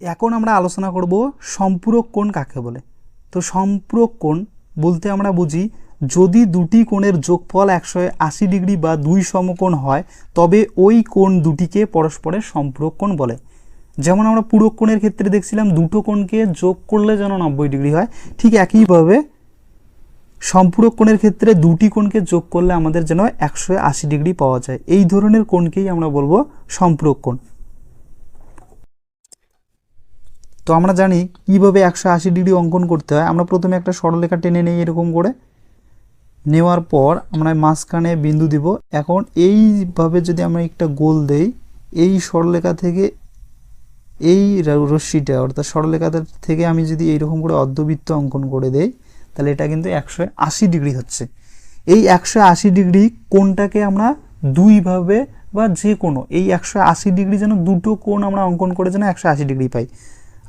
এখন আমরা আলোচনা করব সম্পূরক কোণ কাকে বলে? তো সম্পূরক কোণ বলতে আমরা বুঝি, যদি দুটি কোণের যোগফল একশো আশি ডিগ্রি বা দুই সমকোণ হয়, তবে ওই কোণ দুটিকে পরস্পরের সম্পূরক কোণ বলে। যেমন আমরা পূরক কোণের ক্ষেত্রে দেখছিলাম, দুটো কোণকে যোগ করলে যেন নব্বই ডিগ্রি হয়, ঠিক একইভাবে সম্পূরক কোণের ক্ষেত্রে দুটি কোণকে যোগ করলে আমাদের যেন একশো আশি ডিগ্রি পাওয়া যায়। এই ধরনের কোণকেই আমরা বলব সম্পূরক কোণ। তো আমরা জানি কীভাবে একশো আশি ডিগ্রি অঙ্কন করতে হয়। আমরা প্রথমে একটা সরলরেখা টেনে নিই এরকম করে। নেওয়ার পর আমরা মাঝখানে বিন্দু দিব। এখন এইভাবে যদি আমরা একটা গোল দেই, এই সরলরেখা থেকে এই রশ্মিটা, অর্থাৎ সরলরেখা থেকে আমি যদি এইরকম করে অর্ধবৃত্ত অঙ্কন করে দেই, তাহলে এটা কিন্তু একশো আশি ডিগ্রি হচ্ছে। এই একশো আশি ডিগ্রি কোনটাকে আমরা দুইভাবে বা যে কোনো, এই একশো আশি ডিগ্রি যেন দুটো কোণ আমরা অঙ্কন করে যেন একশো আশি ডিগ্রি পাই।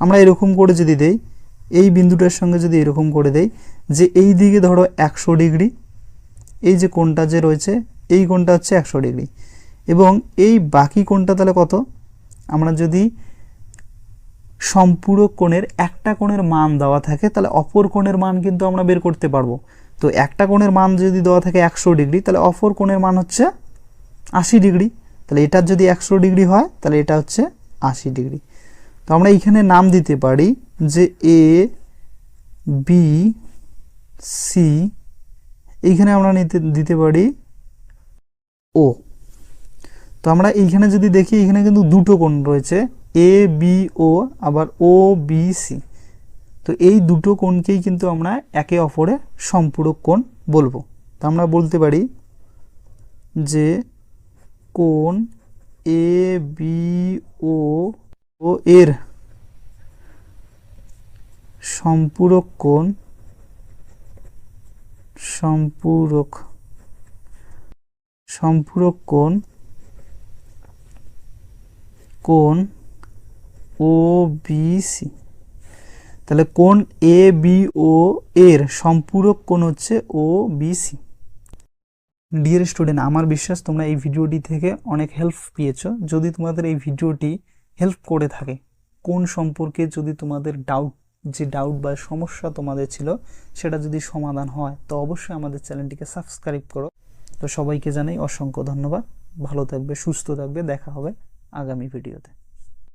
আমরা এরকম করে যদি দেই, এই বিন্দুটার সঙ্গে যদি এরকম করে দেই, যে এই দিকে ধরো একশো ডিগ্রি, এই যে কোণটা যে রয়েছে, এই কোণটা হচ্ছে একশো ডিগ্রি। এবং এই বাকি কোণটা তাহলে কত? আমরা যদি সম্পূরক কোণের একটা কোণের মান দেওয়া থাকে, তাহলে অপর কোণের মান কিন্তু আমরা বের করতে পারব। তো একটা কোণের মান যদি দেওয়া থাকে একশো ডিগ্রি, তাহলে অপর কোণের মান হচ্ছে আশি ডিগ্রি। তাহলে এটার যদি একশো ডিগ্রি হয়, তাহলে এটা হচ্ছে আশি ডিগ্রি। তো আমরা এইখানে নাম দিতে পারি যে এ বি সি এইখানে আমরা নিতে, দিতে পারি ও তো আমরা এইখানে যদি দেখি, এখানে কিন্তু দুটো কোণ রয়েছে এ বি ও আবার ও বি সি তো এই দুটো কোণকেই কিন্তু আমরা একে অপরের সম্পূরক কোণ বলব। তো আমরা বলতে পারি যে কোণ এ বি ও ও এর সম্পূরক কোণ সম্পূরক সম্পূরক কোণ কোণ ও বি সি। তাহলে কোণ এ, বি ও এর সম্পূরক কোণ হচ্ছে O, B, C. Dear student আমার বিশ্বাস তোমরা এই ভিডিওটি থেকে অনেক হেল্প পেয়েছ। যদি তোমাদের এই ভিডিওটি হেল্প করে থাকে। কোন সম্পর্কে যদি তোমাদের ডাউট যে ডাউট বা সমস্যা তোমাদের ছিল, সেটা যদি সমাধান হয়, তো অবশ্যই আমাদের চ্যানেলটিকে সাবস্ক্রাইব করো। তো সবাইকে জানাই অসংখ্য ধন্যবাদ। ভালো থাকবে, সুস্থ থাকবে। দেখা হবে আগামী ভিডিওতে